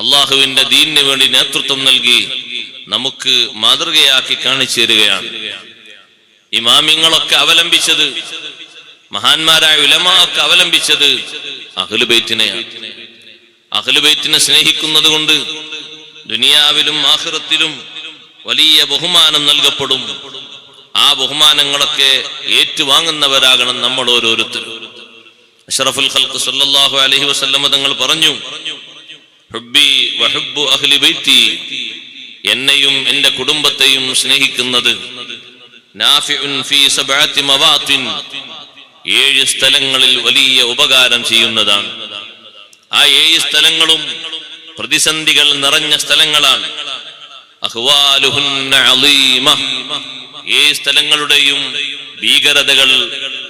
അള്ളാഹുവിന്റെ ദീനിന് വേണ്ടി നേതൃത്വം നൽകി നമുക്ക് മാതൃകയാക്കി കാണിച്ചു തരികയാണ്. ഇമാമിങ്ങളൊക്കെ അവലംബിച്ചത് മഹാന്മാരായ ഉലമ ഒക്കെ അവലംബിച്ചത് അഹ്ലുബൈത്തിനെയാണ് അഹ്ലുബൈത്തിനെ സ്നേഹിക്കുന്നത് കൊണ്ട് ദുനിയാവിലും ആഹ്റത്തിലും വലിയ ബഹുമാനം നൽകപ്പെടും. ആ ബഹുമാനങ്ങളൊക്കെ ഏറ്റുവാങ്ങുന്നവരാകണം നമ്മൾ ഓരോരുത്തരും. അഷറഫുൽ ഖൽഖ് സല്ലാഹു അലഹി വസല്ലമ തങ്ങൾ പറഞ്ഞു എന്നെയും എന്റെ കുടുംബത്തെയും സ്നേഹിക്കുന്നത് ഏഴ് സ്ഥലങ്ങളിൽ വലിയ ഉപകാരം ചെയ്യുന്നതാണ്. ആ ഏഴ് സ്ഥലങ്ങളും പ്രതിസന്ധികൾ നിറഞ്ഞ സ്ഥലങ്ങളാണ്. ഏഴ് സ്ഥലങ്ങളുടെയും ഭീകരതകൾ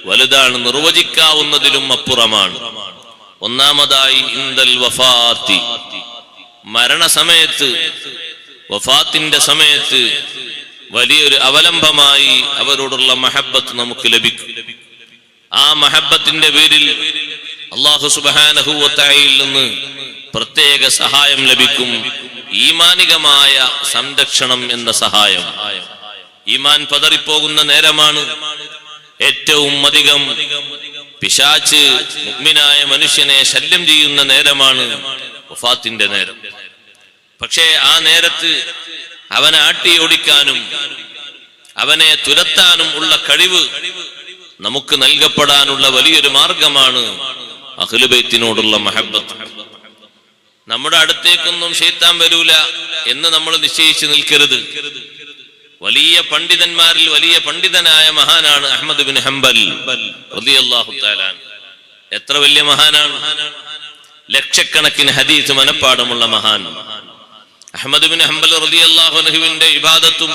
വലുതാണ് നിർവചിക്കാവുന്നതിലും അപ്പുറമാണ്. ഒന്നാമതായി ഇന്ദൽ വഫാത്തി. മരണസമയത്ത് വഫാത്തിന്റെ സമയത്ത് വലിയൊരു അവലംബമായി അവരോടുള്ള മഹബത്ത് നമുക്ക് ലഭിക്കും. ആ മഹബത്തിന്റെ പേരിൽ അള്ളാഹു സുബാനഹുവത്തായിൽ നിന്ന് പ്രത്യേക സഹായം ലഭിക്കും. ഈമാനികമായ സംരക്ഷണം എന്ന സഹായം. ഈമാൻ പതറിപ്പോകുന്ന നേരമാണ് ഏറ്റവും അധികം പിശാച്ച് മുഗ്മിനായ മനുഷ്യനെ ശല്യം ചെയ്യുന്ന നേരമാണ് വഫാത്തിന്റെ നേരം. പക്ഷേ ആ നേരത്ത് അവനെ ആട്ടി ഓടിക്കാനും അവനെ തുരത്താനും ഉള്ള കഴിവ് നമുക്ക് നൽകപ്പെടാനുള്ള വലിയൊരു മാർഗമാണ് അഖിലുബൈത്തിനോടുള്ള മഹബത്ത്. നമ്മുടെ അടുത്തേക്കൊന്നും ഷെയ്ത്താൻ വരൂല എന്ന് നമ്മൾ നിശ്ചയിച്ചു നിൽക്കരുത്. വലിയ പണ്ഡിതന്മാരിൽ വലിയ പണ്ഡിതനായ മഹാനാണ് അഹമ്മദ് ബിൻ ഹംബൽ റളിയല്ലാഹു എത്ര വലിയ മഹാനാണ്? ലക്ഷക്കണക്കിന് ഹദീസ് മനപ്പാടമുള്ള മഹാൻ. അഹമ്മദ് ബിൻ ഹംബൽ റളിയല്ലാഹു അൻഹുവിന്റെ ഇബാദത്തും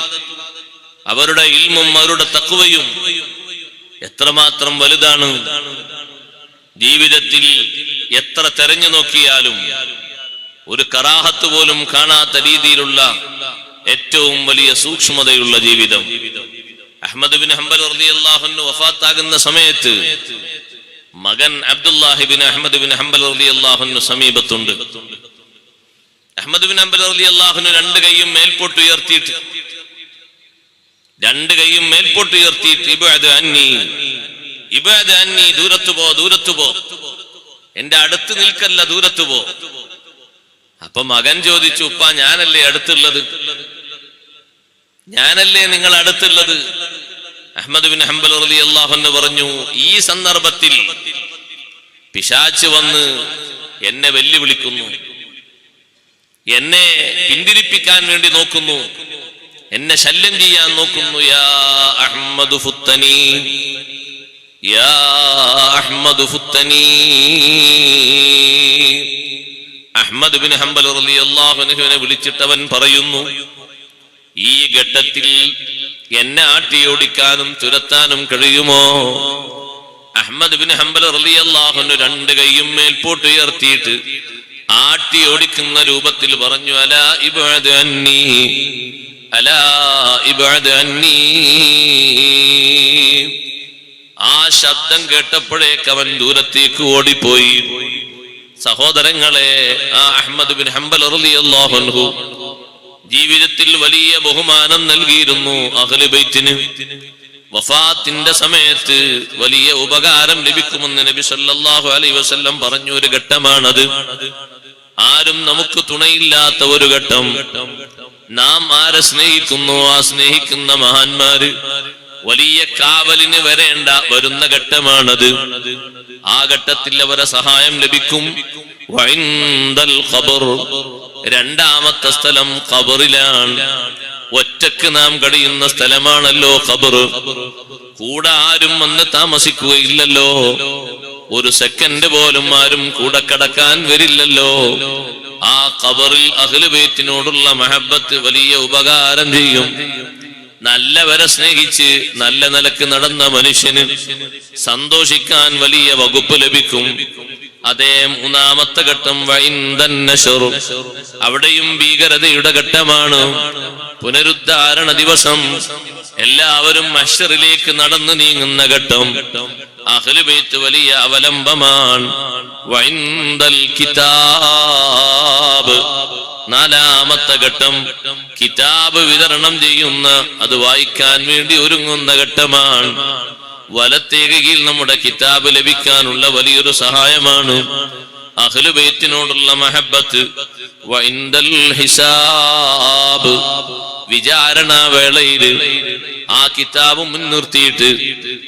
അവരുടെ ഇൽമും അവരുടെ തക്കുവയും എത്രമാത്രം വലുതാണ്? ജീവിതത്തിൽ എത്ര തെരഞ്ഞു നോക്കിയാലും ഒരു കറാഹത്ത് പോലും കാണാത്ത രീതിയിലുള്ള ഏറ്റവും വലിയ സൂക്ഷ്മതയുള്ള ജീവിതം. അഹമ്മദ് ബിൻ ഹംബൽ റളിയല്ലാഹു വഫാത്താകുന്ന സമയത്ത് മകൻ Abdullahi bin Ahmad bin Hanbal റളിയല്ലാഹു സമീപത്തുണ്ട്. അഹമ്മദ് ബിൻ ഹംബൽ റളിയല്ലാഹു രണ്ട് കൈയും മേൽപോട്ട് ഉയർത്തിയിട്ട് രണ്ട് കൈയും മേൽപോട്ട് ഉയർത്തിയിട്ട് ഇബാദ് അന്നി ഇബാദ് അന്നി ദൂരത്തു പോ ദൂരത്തു പോ. എന്റെ അടുത്ത് നിൽക്കല്ല ദൂരത്തു പോ. അപ്പൊ മകൻ ചോദിച്ചു ഉപ്പ ഞാനല്ലേ അടുത്തുള്ളത്? ഞാനല്ലേ നിങ്ങൾ അടുത്തുള്ളത് അഹമ്മദ് ബിൻ ഹംബൽ അലി അള്ളാഹുന്ന് പറഞ്ഞു ഈ സന്ദർഭത്തിൽ പിശാച്ച് വന്ന് എന്നെ വെല്ലുവിളിക്കുന്നു. എന്നെ പിന്തിരിപ്പിക്കാൻ വേണ്ടി നോക്കുന്നു. എന്നെ ശല്യം ചെയ്യാൻ നോക്കുന്നു. യാ അഹമ്മദ് ഫുത്തനി യാ അഹമ്മദ് ഫുത്തനി. അഹ്മദ് ബിൻ ഹംബൽ അള്ളാഹുനഹുവിനെ വിളിച്ചിട്ടവൻ പറയുന്നു ഈ ഘട്ടത്തിൽ എന്നെ ആട്ടിയോടിക്കാനും തുരത്താനും കഴിയുമോ? അഹമ്മദ് ബിൻ ഹംബൽ അള്ളാഹുന് രണ്ട് കൈയും മേൽപോട്ട് ഉയർത്തിയിട്ട് ആട്ടി ഓടിക്കുന്ന രൂപത്തിൽ പറഞ്ഞു അല ഇബാദ് അന്നി അല ഇബാദ് അന്നി. ആ ശബ്ദം കേട്ടപ്പോഴേക്ക് അവൻ ദൂരത്തേക്ക് ഓടിപ്പോയി. സഹോദരങ്ങളെ ആ അഹമ്മദ് ബിൻ ഹംബൽ അൻഹു ജീവിതത്തിൽ വലിയ ബഹുമാനം നൽകിയിരുന്നു അഹ്ലുബൈത്തിന് വഫാത്തിന്റെ സമയത്ത് വലിയ ഉപകാരം ലഭിക്കുമെന്ന് നബി സല്ലാഹു അലൈ വസല്ലം പറഞ്ഞ ഒരു ഘട്ടമാണത്. ആരും നമുക്ക് തുണയില്ലാത്ത ഒരു ഘട്ടം. നാം ആരെ സ്നേഹിക്കുന്നു? ആ സ്നേഹിക്കുന്ന മഹാന്മാര്. വലിയ കാവലിന് വരേണ്ട വരുന്ന ഘട്ടമാണത്. ആ ഘട്ടത്തിൽ അവരെ സഹായം ലഭിക്കും. രണ്ടാമത്തെ സ്ഥലം ഖബറിലാണ്. ഒറ്റയ്ക്ക് നാം കഴിയുന്ന സ്ഥലമാണല്ലോ ഖബർ. കൂടെ ആരും വന്ന് താമസിക്കുകയില്ലല്ലോ. ഒരു സെക്കൻഡ് പോലും ആരും കൂടെ കടക്കാൻ വരില്ലല്ലോ. ആ ഖബറിൽ അഖിലുബേറ്റിനോടുള്ള മഹബത്ത് വലിയ ഉപകാരം ചെയ്യും. നല്ലവരെ സ്നേഹിച്ച് നല്ല നിലയ്ക്ക് നടന്ന മനുഷ്യന് സന്തോഷിക്കാൻ വലിയ വകുപ്പ് ലഭിക്കും. അതേ മൂന്നാമത്തെ ഘട്ടം വൈന്ദന്നഷറു അവിടെയും ഭീകരതയുടെ ഘട്ടമാണ്. പുനരുദ്ധാരണ ദിവസം. എല്ലാവരും അഷറിലേക്ക് നടന്നു നീങ്ങുന്ന ഘട്ടം. അഹ്ലുബൈത്ത് വലിയ അവലംബമാണ്. വൈന്ദൽ കിതാബ്. നാലാമത്തെ ഘട്ടം കിതാബ് വിതരണം ചെയ്യുന്ന അത് വായിക്കാൻ വേണ്ടി ഒരുങ്ങുന്ന ഘട്ടമാണ്. വലത്തേകയിൽ നമ്മുടെ കിതാബ് ലഭിക്കാനുള്ള വലിയൊരു സഹായമാണ്. അഹ്ലുബൈത്തിനോടുള്ള മഹബത്ത് വൈന്ദൽ ഹിസാബ് വിചാരണ ആ കിതാബ് മുൻനിർത്തിയിട്ട്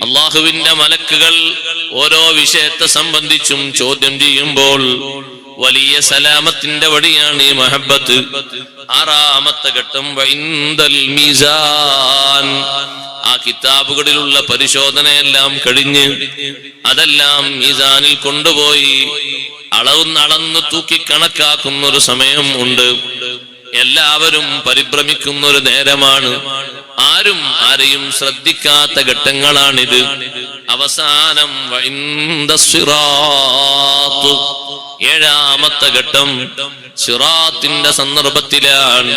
അള്ളാഹുവിന്റെ മലക്കുകൾ ഓരോ വിഷയത്തെ സംബന്ധിച്ചും ചോദ്യം ചെയ്യുമ്പോൾ വലിയ സലാമത്തിന്റെ വടിയാണ് ഈ മഹബത്ത്. ആറാമത്തെ ഘട്ടം മീസാൻ. ആ കിതാബുകളിലുള്ള പരിശോധനയെല്ലാം കഴിഞ്ഞ് അതെല്ലാം മീസാനിൽ കൊണ്ടുപോയി അളവ് അളന്ന് തൂക്കി കണക്കാക്കുന്ന ഒരു സമയം ഉണ്ട്. എല്ലാവരും പരിഭ്രമിക്കുന്ന ഒരു നേരമാണ്. ആരും ആരെയും ശ്രദ്ധിക്കാത്ത ഘട്ടങ്ങളാണിത്. അവസാനം വൈന്ദ ഏഴാമത്തെ ഘട്ടം സിറാത്തിന്റെ സന്ദർഭത്തിലാണ്.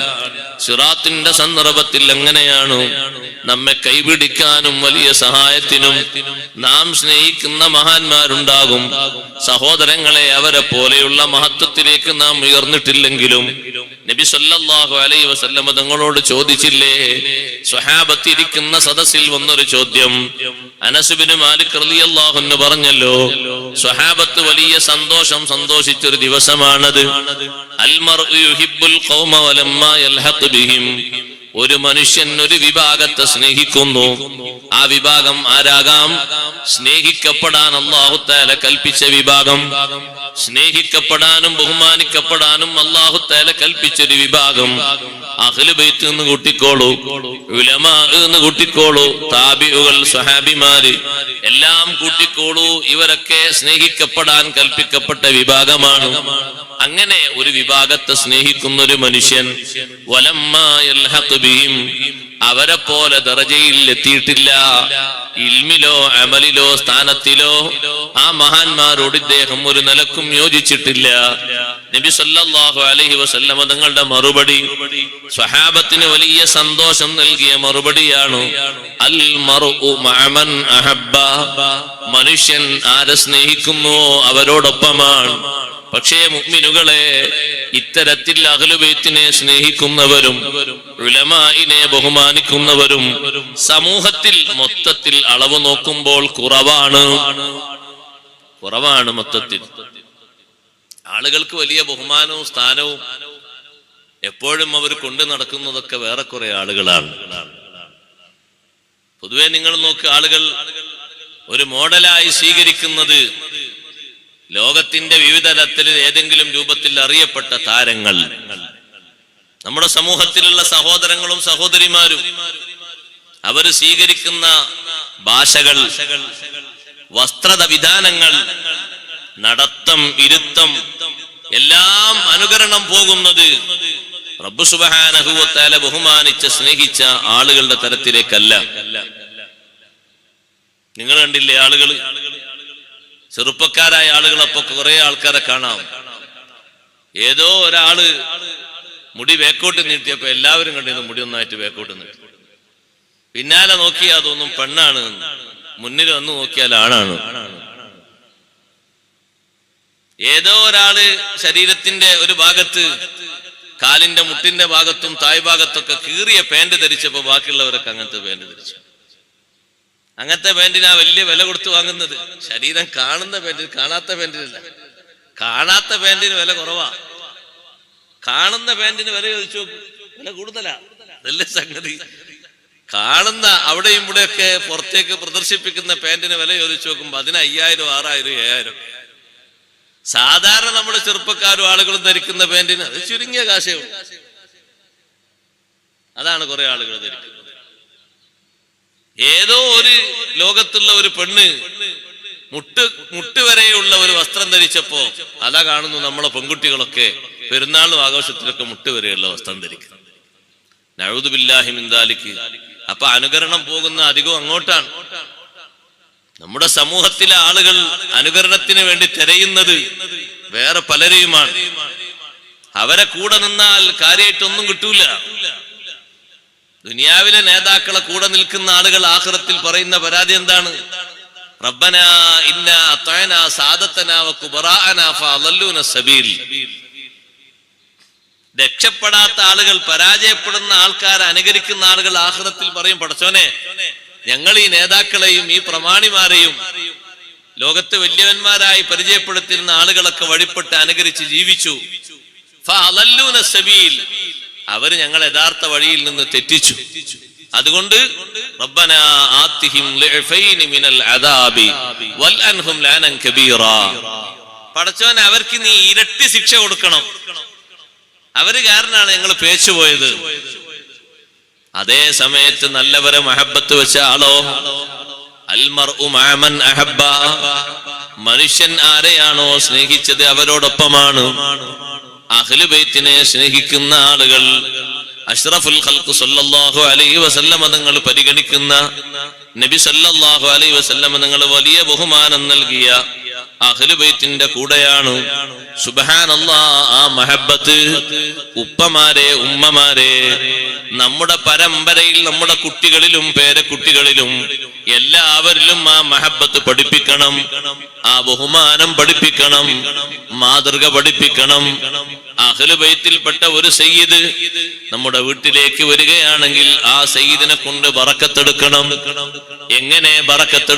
സിറാത്തിന്റെ സന്ദർഭത്തിൽ എങ്ങനെയാണ് നമ്മെ കൈപിടിക്കാനും വലിയ സഹായത്തിനും നാം സ്നേഹിക്കുന്ന മഹാന്മാരുണ്ടാകും. സഹോദരങ്ങളെ അവരെ പോലെയുള്ള മഹത്വത്തിലേക്ക് നാം ഉയർന്നിട്ടില്ലെങ്കിലും നബി സല്ലാഹു അലൈ വസല്ലമ തങ്ങളോട് ചോദിച്ചില്ലേ? സ്വഹാബത്തിരിക്കുന്ന സദസ്സിൽ വന്നൊരു ചോദ്യം. അനസുബിന് മാലിക് റളിയല്ലാഹു അൻഹു പറഞ്ഞല്ലോ സ്വഹാബത്ത് വലിയ സന്തോഷം സന്തോഷിച്ചൊരു ദിവസമാണത്. അൽമർ യുഹിബ്ബുൽ ഖൗമ വലമ്മാ ബിഹിം. ഒരു മനുഷ്യൻ ഒരു വിഭാഗത്തെ സ്നേഹിക്കുന്നു. ആ വിഭാഗം ആരാകാം? സ്നേഹിക്കപ്പെടാൻ അള്ളാഹുത്താല കൽപ്പിച്ച വിഭാഗം. സ്നേഹിക്കപ്പെടാനും ബഹുമാനിക്കപ്പെടാനും അള്ളാഹുത്താല കൽപ്പിച്ചൊരു വിഭാഗം. അഖിലുബൈത്ത് എന്ന് കൂട്ടിക്കോളൂ ഉലമാ എന്ന് കൂട്ടിക്കോളൂ താബിഉകൾ സ്വഹാബിമാര് എല്ലാം കൂട്ടിക്കോളൂ. ഇവരൊക്കെ സ്നേഹിക്കപ്പെടാൻ കൽപ്പിക്കപ്പെട്ട വിഭാഗമാണ്. അങ്ങനെ ഒരു വിഭാഗത്തെ സ്നേഹിക്കുന്ന ഒരു മനുഷ്യൻ വലമ്മാ യൽഹഖ് ബിഹിം അവരെ പോലെ ദറജയിൽ എത്തിയിട്ടില്ല. ഇൽമിലോ അമലിലോ സ്ഥാനത്തിലോ ആ മഹാന്മാരോട് ഇദ്ദേഹം ഒരു നിലക്കും യോജിച്ചിട്ടില്ല. നബി സല്ലാഹു അലഹി വസല്ലമ തങ്ങളുടെ മറുപടി സ്വഹാബത്തിന് വലിയ സന്തോഷം നൽകിയ മറുപടിയാണ് അൽ മഅമൻ അഹബ്ബ. മനുഷ്യൻ ആരെ സ്നേഹിക്കുന്നുവോ അവരോടൊപ്പമാണ്. പക്ഷേ മുഗ്മിനുകളെ ഇത്തരത്തിൽ അഖലുബൈത്തിനെ സ്നേഹിക്കുന്നവരും ഉലമായിനെ ബഹുമാനിക്കുന്നവരും സമൂഹത്തിൽ മൊത്തത്തിൽ അളവ് നോക്കുമ്പോൾ കുറവാണ്. കുറവാണ് മൊത്തത്തിൽ. ആളുകൾക്ക് വലിയ ബഹുമാനവും സ്ഥാനവും എപ്പോഴും അവർ കൊണ്ടു നടക്കുന്നതൊക്കെ വേറെ കുറെ ആളുകളാണ്. പൊതുവെ നിങ്ങൾ നോക്ക് ആളുകൾ ഒരു മോഡലായി സ്വീകരിക്കുന്നത് ലോകത്തിന്റെ വിവിധ തലത്തിൽ ഏതെങ്കിലും രൂപത്തിൽ അറിയപ്പെട്ട താരങ്ങൾ നമ്മുടെ സമൂഹത്തിലുള്ള സഹോദരങ്ങളും സഹോദരിമാരും അവർ സ്വീകരിക്കുന്ന ഭാഷകൾ വസ്ത്രത വിധാനങ്ങൾ നടത്തം ഇരുത്തം എല്ലാം അനുകരണം പോകുന്നത് റബ്ബു സുബഹാനഹുവത്താല ബഹുമാനിച്ച സ്നേഹിച്ച ആളുകളുടെ തരത്തിലേക്കല്ല. നിങ്ങൾ കണ്ടില്ലേ ആളുകൾ ചെറുപ്പക്കാരായ ആളുകളപ്പോ കുറെ ആൾക്കാരെ കാണാം. ഏതോ ഒരാൾ മുടി വേക്കോട്ട് നീട്ടിയപ്പോ എല്ലാവരും കണ്ടിരുന്നു മുടി ഒന്നായിട്ട് വേക്കോട്ട് നീട്ടി. പിന്നാലെ നോക്കിയാൽ അതൊന്നും പെണ്ണാണ്. മുന്നിൽ വന്ന് നോക്കിയാൽ ആണാണ്. ഏതോ ഒരാൾ ശരീരത്തിന്റെ ഒരു ഭാഗത്ത് കാലിന്റെ മുട്ടിന്റെ ഭാഗത്തും തായ് ഭാഗത്തൊക്കെ കീറിയ പാന്റ് ധരിച്ചപ്പോ ബാക്കിയുള്ളവരൊക്കെ അങ്ങനത്തെ പാന്റ് ധരിച്ചു. അങ്ങനത്തെ പാന്റിനാ വലിയ വില കൊടുത്ത് വാങ്ങുന്നത്. ശരീരം കാണുന്ന പാന്റിന് കാണാത്ത പാന്റിനല്ല കാണാത്ത പാന്റിന് വില കുറവാ. കാണുന്ന പാന്റിന് വില ചോദിച്ചു. വില കൂടുതലാ. അതല്ലേ സംഗതി. കാണുന്ന അവിടെയും ഇവിടെയൊക്കെ പുറത്തേക്ക് പ്രദർശിപ്പിക്കുന്ന പാന്റിന് വില ചോദിച്ചു നോക്കുമ്പോ അതിന് അയ്യായിരം ആറായിരം ഏഴായിരം. സാധാരണ നമ്മുടെ ചെറുപ്പക്കാരും ആളുകളും ധരിക്കുന്ന പാന്റിന് അത് ചുരുങ്ങിയ കാശേ അതാണ് കുറെ ആളുകൾ ധരിക്കുന്നത്. ഏതോ ഒരു ലോകത്തുള്ള ഒരു പെണ്ണ് മുട്ട് മുട്ട് വരെയുള്ള ഒരു വസ്ത്രം ധരിച്ചപ്പോ അതാ കാണുന്നു നമ്മളെ പെൺകുട്ടികളൊക്കെ പെരുന്നാളും ആഘോഷത്തിലൊക്കെ മുട്ട് വരെയുള്ള വസ്ത്രം ധരിക്കുന്നത് നഴുതുബില്ലാഹി മിന്താലിക്ക് അപ്പൊ അനുകരണം പോകുന്ന അധികം അങ്ങോട്ടാണ്. നമ്മുടെ സമൂഹത്തിലെ ആളുകൾ അനുകരണത്തിന് വേണ്ടി തിരയുന്നത് വേറെ പലരെയുമാണ്. അവരെ കൂടെ നിന്നാൽ കാര്യമായിട്ടൊന്നും കിട്ടൂല. ദുനിയാവിലെ നേതാക്കളെ കൂടെ നിൽക്കുന്ന ആളുകൾ ആഹ്റത്തിൽ പറയുന്ന പരാതി എന്താണ്? സബീൽ. രക്ഷപ്പെടാത്ത ആളുകൾ പരാജയപ്പെടുന്ന ആൾക്കാർ അനുകരിക്കുന്ന ആളുകൾ ആഹ്റത്തിൽ പറയും പടച്ചോനെ ഞങ്ങൾ ഈ നേതാക്കളെയും ഈ പ്രമാണിമാരെയും ലോകത്ത് വലിയവന്മാരായി പരിചയപ്പെടുത്തിയിരുന്ന ആളുകളൊക്കെ വഴിപ്പെട്ട് അനുകരിച്ച് ജീവിച്ചു. സബീൽ. അവർ ഞങ്ങൾ യഥാർത്ഥ വഴിയിൽ നിന്ന് തെറ്റിച്ചു. അതുകൊണ്ട് റബ്ബന ആത്തിഹിം മിനൽ അദാബി വൽഅൻഹും ലാനൻ കബീറ. പടച്ചോൻ അവർക്ക് നീ ഇരട്ടി ശിക്ഷ കൊടുക്കണം. അവർ കാരണാണ് ഞങ്ങൾ പേച്ചുപോയത് അതേ സമയത്ത് നല്ലവരെ മഹബത്ത് വെച്ച ആളോ? അഹബ്ബ. മനുഷ്യൻ ആരെയാണോ സ്നേഹിച്ചത് അവരോടൊപ്പമാണ്. അഹ്ലുബൈത്തിനെ സ്നേഹിക്കുന്ന ആളുകൾ അഷ്റഫുൽ ഖൽഖ് സല്ലല്ലാഹു അലൈഹി വസല്ലമ തങ്ങൾ പരിഗണിക്കുന്ന നബി സല്ലല്ലാഹു അലൈഹി വസല്ലമ തങ്ങൾ വലിയ ബഹുമാനം നൽകിയ അഹ്ലുബൈത്തിന്റെ കൂടെയാണ് സുബ്ഹാനല്ലാ ആ മഹബത്ത് ഉപ്പമാരെ ഉമ്മമാരെ നമ്മുടെ പരമ്പരയിൽ നമ്മുടെ കുട്ടികളിലും പേരക്കുട്ടികളിലും എല്ലാവരിലും ആ മഹബത്ത് പഠിപ്പിക്കണം ആ ബഹുമാനം പഠിപ്പിക്കണം മാതൃക പഠിപ്പിക്കണം. അഹലുബൈത്തിൽപ്പെട്ട ഒരു സയ്യിദ് നമ്മുടെ വീട്ടിലേക്ക് വരികയാണെങ്കിൽ ആ സയ്യിദിനെ കൊണ്ട് ബറക്കത്തെടുക്കണം എങ്ങനെ ബറക്കത്തെടു